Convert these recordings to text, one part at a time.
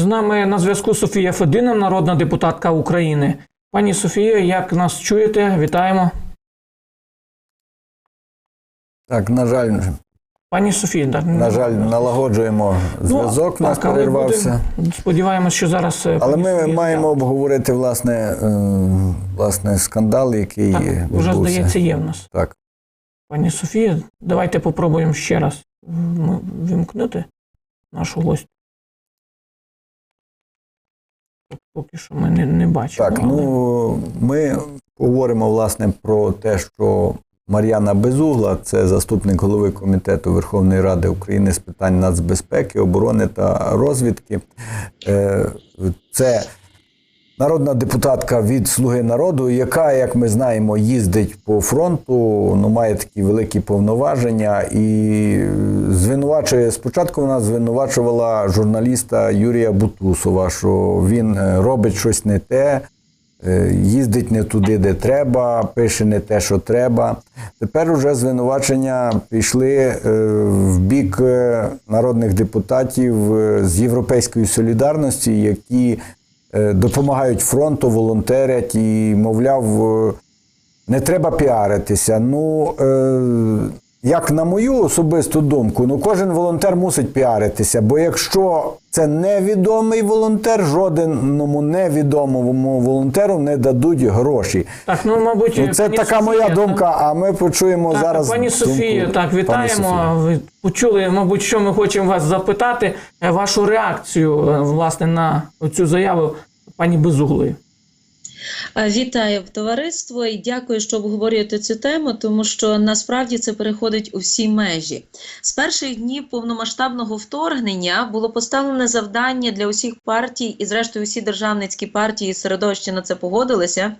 З нами на зв'язку Софія Федина, народна депутатка України. Пані Софія, як нас чуєте? Вітаємо. Так, на жаль, Пані Софія, да, на жаль, налагоджуємо зв'язок, ну, нас так, перервався. Сподіваємось, що зараз. е, Але ми Софія- маємо обговорити власне, е, власне скандал, який Так, вже здається, є в нас. Так. Пані Софія, давайте попробуємо ще раз м, вімкнути нашу гостю. Поки що ми не, не бачимо. Так, але- ну ми говоримо власне про те, що Мар'яна Безугла, це заступник голови комітету Верховної Ради України з питань нацбезпеки, оборони та розвідки. Е, Це народна депутатка від Слуги народу, яка, як ми знаємо, їздить по фронту, ну має такі великі повноваження і звинувачує. Спочатку вона звинувачувала журналіста Юрія Бутусова, що він е, робить щось не те. Е, їздить не туди, де треба, пише не те, що треба. Тепер уже звинувачення пішли е, в бік е, народних депутатів е, з Європейської солідарності, які е, допомагають фронту, волонтерять і, мовляв, е, не треба піаритися. Ну, е, як на мою особисту думку, ну кожен волонтер мусить піаритися, бо якщо це невідомий волонтер, жодному невідомому волонтеру не дадуть гроші. Так, ну, мабуть, Ну, це така моя Софія, думка, а ми почуємо Так, зараз. пані Софію, так, вітаємо. Ви почули, мабуть, що ми хочемо вас запитати, е, вашу реакцію е, власне на цю заяву пані Безуглої. Е, Вітаю товариство і дякую, що обговорюєте цю тему, тому що насправді це переходить у всі межі. З перших днів повномасштабного вторгнення було поставлене завдання для усіх партій, і, зрештою, усі державницькі партії і середовища на це погодилися.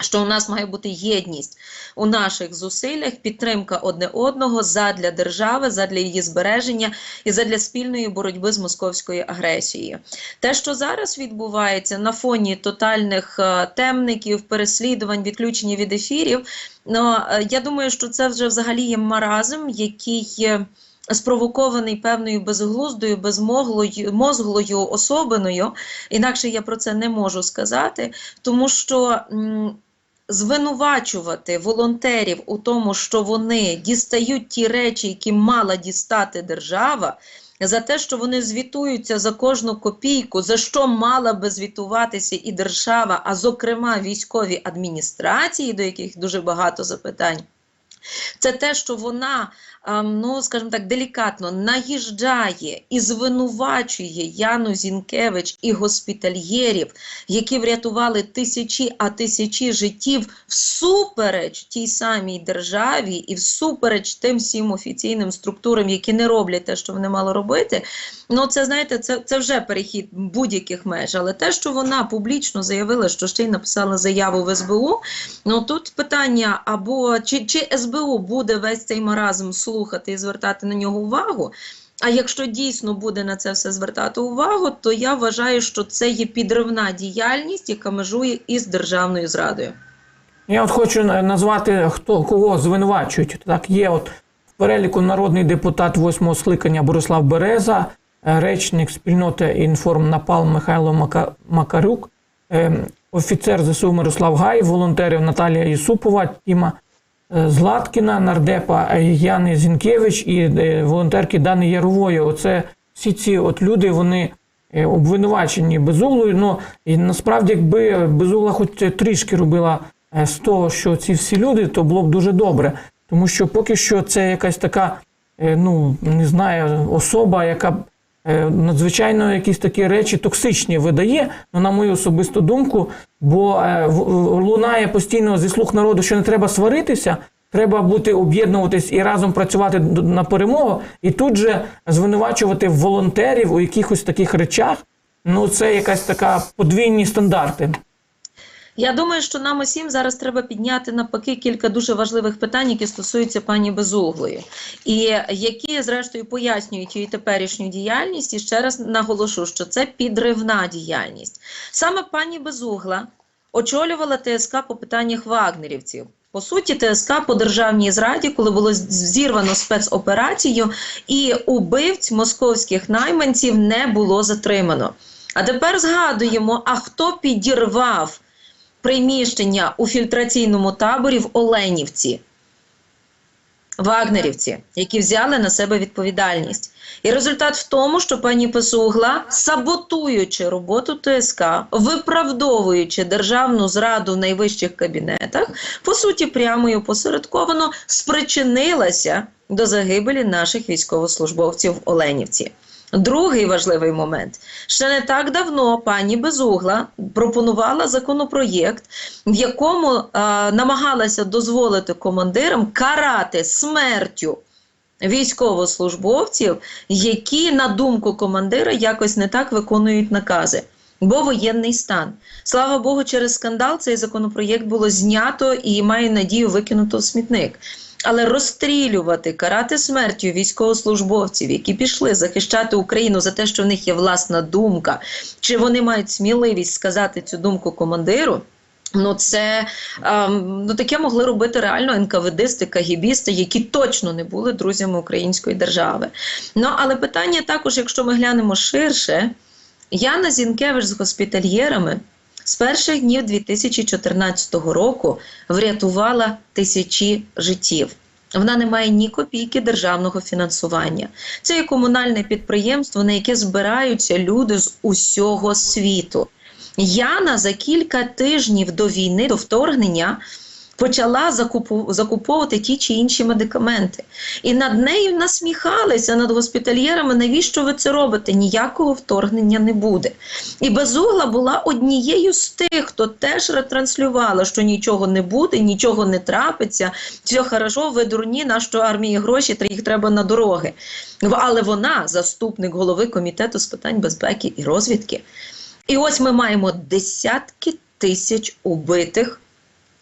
Що у нас має бути єдність у наших зусиллях, підтримка одне одного задля держави, задля її збереження і задля спільної боротьби з московською агресією. Те, що зараз відбувається на фоні тотальних е, темників, переслідувань, відключення від ефірів, ну, е, я думаю, що це вже взагалі є маразм, який. Спровокований певною безглуздою, безмоглою мозглою особиною, інакше я про це не можу сказати, тому що звинувачувати волонтерів у тому, що вони дістають ті речі, які мала дістати держава, за те, що вони звітуються за кожну копійку, за що мала би звітуватися і держава, а зокрема військові адміністрації, до яких дуже багато запитань. Це те, що вона, ем, ну скажімо так, делікатно наїжджає і звинувачує Яну Зінкевич і госпітальєрів, які врятували тисячі, а тисячі життів всупереч тій самій державі і всупереч тим всім офіційним структурам, які не роблять те, що вони мали робити. Ну, це знаєте, це, це вже перехід будь-яких меж. Але те, що вона публічно заявила, що ще й написала заяву в СБУ, ну тут питання або чи, чи СБУ буде весь цей маразм слухати і звертати на нього увагу. А якщо дійсно буде на це все звертати увагу, то я вважаю, що це є підривна діяльність, яка межує із державною зрадою. Я от хочу назвати, хто кого звинувачують. Так, є от в переліку народний депутат восьмого скликання Борислав Береза, е, речник спільноти інформнапал Михайло Мака- Макарюк, е, офіцер ЗСУ Мирослав Гай, волонтерів Наталія Ісупова, Тіма Златкіна, нардепа е, Яни Зінкевич і е, волонтерки Дани Ярової. Оце всі ці от люди, вони е, обвинувачені безуглою. Ну і насправді, якби безугла хоч трішки робила е, з того, що ці всі люди, то було б дуже добре. Тому що поки що це якась така, е, ну не знаю, особа, яка е, надзвичайно якісь такі речі токсичні видає, ну, на мою особисту думку, бо е, лунає постійно зі слух народу, що не треба сваритися. Треба бути об'єднуватись і разом працювати на перемогу, і тут же звинувачувати волонтерів у якихось таких речах. Ну, це якась така подвійні стандарти. Я думаю, що нам усім зараз треба підняти навпаки кілька дуже важливих питань, які стосуються пані Безуглої, і які, зрештою, пояснюють її теперішню діяльність. І ще раз наголошу, що це підривна діяльність. Саме пані Безугла очолювала ТСК по питаннях вагнерівців. По суті, ТСК по державній зраді, коли було зірвано спецоперацію, і убивць московських найманців не було затримано. А тепер згадуємо, а хто підірвав приміщення у фільтраційному таборі в Оленівці? Вагнерівці, які взяли на себе відповідальність. І результат в тому, що пані Песугла, саботуючи роботу ТСК, виправдовуючи державну зраду в найвищих кабінетах, по суті, прямо і опосередковано спричинилася до загибелі наших військовослужбовців в Оленівці. Другий важливий момент. Ще не так давно пані Безугла пропонувала законопроєкт, в якому е, намагалася дозволити командирам карати смертю військовослужбовців, які, на думку командира, якось не так виконують накази. Бо воєнний стан. Слава Богу, через скандал цей законопроєкт було знято і маю надію викинуто в смітник. Але розстрілювати, карати смертю військовослужбовців, які пішли захищати Україну за те, що в них є власна думка, чи вони мають сміливість сказати цю думку командиру. Ну, це ем, ну таке могли робити реально НКВДисти, кагібісти, які точно не були друзями української держави. Ну але питання також, якщо ми глянемо ширше, Яна Зінкевич з госпітальєрами з перших днів 2014 року врятувала тисячі життів. Вона не має ні копійки державного фінансування. Це є комунальне підприємство, на яке збираються люди з усього світу. Яна за кілька тижнів до війни, до вторгнення, почала закуповувати ті чи інші медикаменти. І над нею насміхалися над госпітальєрами, навіщо ви це робите? Ніякого вторгнення не буде. І Безугла була однією з тих, хто теж ретранслювала, що нічого не буде, нічого не трапиться, все хорошо, ви дурні, на що армії гроші, їх треба на дороги. Але вона заступник голови комітету з питань безпеки і розвідки. І ось ми маємо десятки тисяч убитих,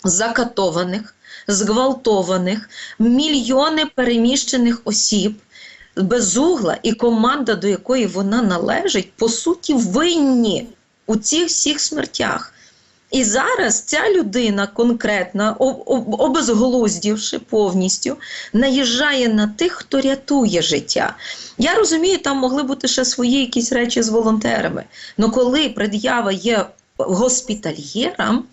закатованих, зґвалтованих, мільйони переміщених осіб. Безугла і команда, до якої вона належить, по суті, винні у цих всіх смертях. І зараз ця людина конкретна, об- об- обезглуздівши повністю, наїжджає на тих, хто рятує життя. Я розумію, там могли бути ще свої якісь речі з волонтерами. але коли пред'ява є госпітальєрам,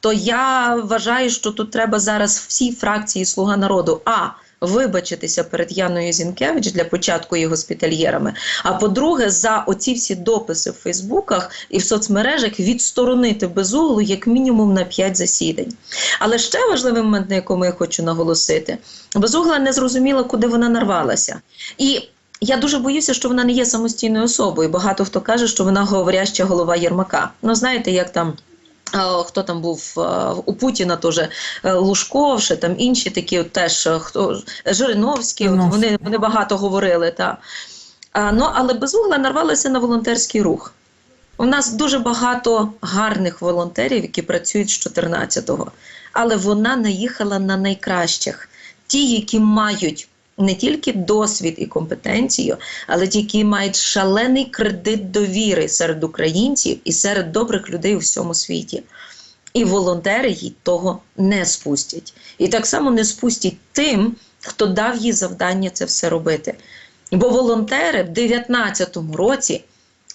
то я вважаю, що тут треба зараз всі фракції Слуга народу а вибачитися перед Яною Зінкевич для початку її госпітальєрами. А по-друге, за оці всі дописи в Фейсбуках і в соцмережах відсторонити безуглу як мінімум на 5 засідань. Але ще важливий момент, на якому я хочу наголосити: безугла не зрозуміла, куди вона нарвалася. І я дуже боюся, що вона не є самостійною особою. Багато хто каже, що вона говоряща голова Єрмака. Ну знаєте, як там. Хто там був е, у Путіна теж е, Лужков, ще там інші такі от теж е, хто Жириновський, от вони, вони багато говорили. Та. А, ну, але безугла нарвалася на волонтерський рух. У нас дуже багато гарних волонтерів, які працюють з 14-го. Але вона наїхала на найкращих, ті, які мають не тільки досвід і компетенцію, але ті, які мають шалений кредит довіри серед українців і серед добрих людей у всьому світі. І волонтери їй того не спустять. І так само не спустять тим, хто дав їй завдання це все робити. Бо волонтери в 19-му році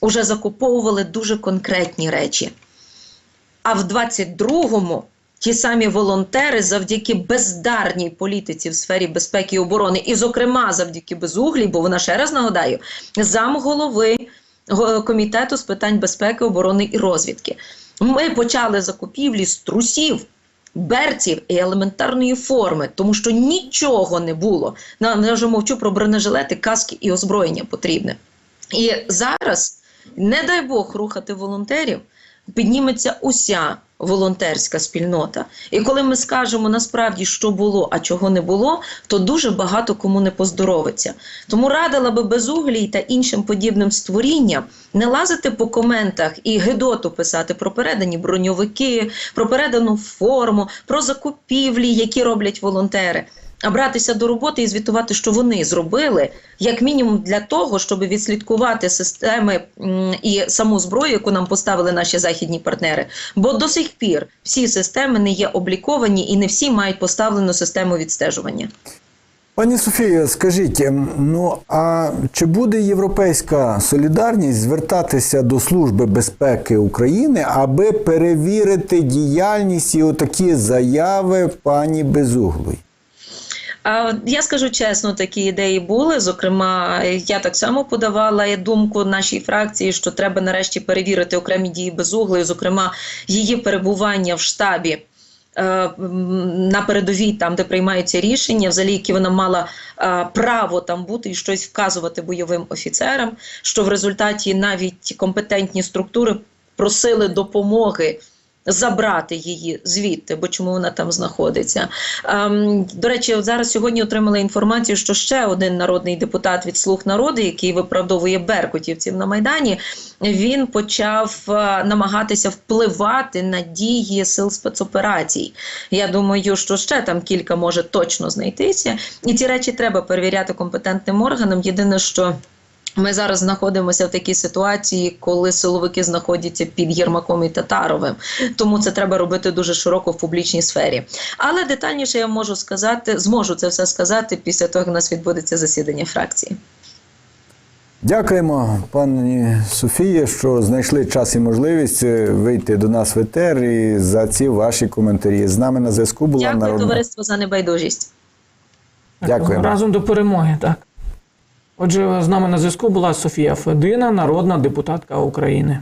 вже закуповували дуже конкретні речі. А в 22-му ті самі волонтери завдяки бездарній політиці в сфері безпеки і оборони, і, зокрема, завдяки безуглій, бо вона ще раз нагадаю, замголови комітету з питань безпеки, оборони і розвідки. Ми почали закупівлі з трусів, берців і елементарної форми, тому що нічого не було. На- Я вже мовчу про бронежилети, каски і озброєння потрібне. І зараз, не дай Бог, рухати волонтерів, підніметься уся волонтерська спільнота. І коли ми скажемо насправді, що було, а чого не було, то дуже багато кому не поздоровиться. Тому радила би безуглій та іншим подібним створінням не лазити по коментах і гидоту писати про передані броньовики, про передану форму, про закупівлі, які роблять волонтери. А братися до роботи і звітувати, що вони зробили, як мінімум для того, щоб відслідкувати системи і саму зброю, яку нам поставили наші західні партнери. Бо до сих пір всі системи не є обліковані і не всі мають поставлену систему відстежування. Пані Софію, скажіть, ну а чи буде європейська солідарність звертатися до Служби безпеки України, аби перевірити діяльність і отакі заяви пані Безуглої? А я скажу чесно, такі ідеї були. Зокрема, я так само подавала думку нашій фракції, що треба нарешті перевірити окремі дії безуглої, зокрема її перебування в штабі. е, На передовій, там де приймаються рішення, взагалі, які вона мала е, право там бути і щось вказувати бойовим офіцерам. Що в результаті навіть компетентні структури просили допомоги забрати її звідти, бо чому вона там знаходиться. Ем, до речі, от зараз сьогодні отримала інформацію, що ще один народний депутат від слуг народу, який виправдовує беркутівців на майдані, він почав е, намагатися впливати на дії сил спецоперацій. Я думаю, що ще там кілька може точно знайтися, і ці речі треба перевіряти компетентним органам. Єдине, що ми зараз знаходимося в такій ситуації, коли силовики знаходяться під Єрмаком і Татаровим. Тому це треба робити дуже широко в публічній сфері. Але детальніше я можу сказати, зможу це все сказати після того, як у нас відбудеться засідання фракції. Дякуємо, пані Софії, що знайшли час і можливість е, вийти до нас в етер і за ці ваші коментарі. З нами на зв'язку була Дякую, народна. товариство, за небайдужість. Дякуємо. Разом до перемоги, так. Отже, з нами на зв'язку була Софія Федина, народна депутатка України.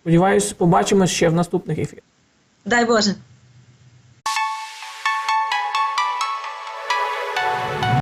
Сподіваюсь, побачимось ще в наступних ефірах. Дай Боже.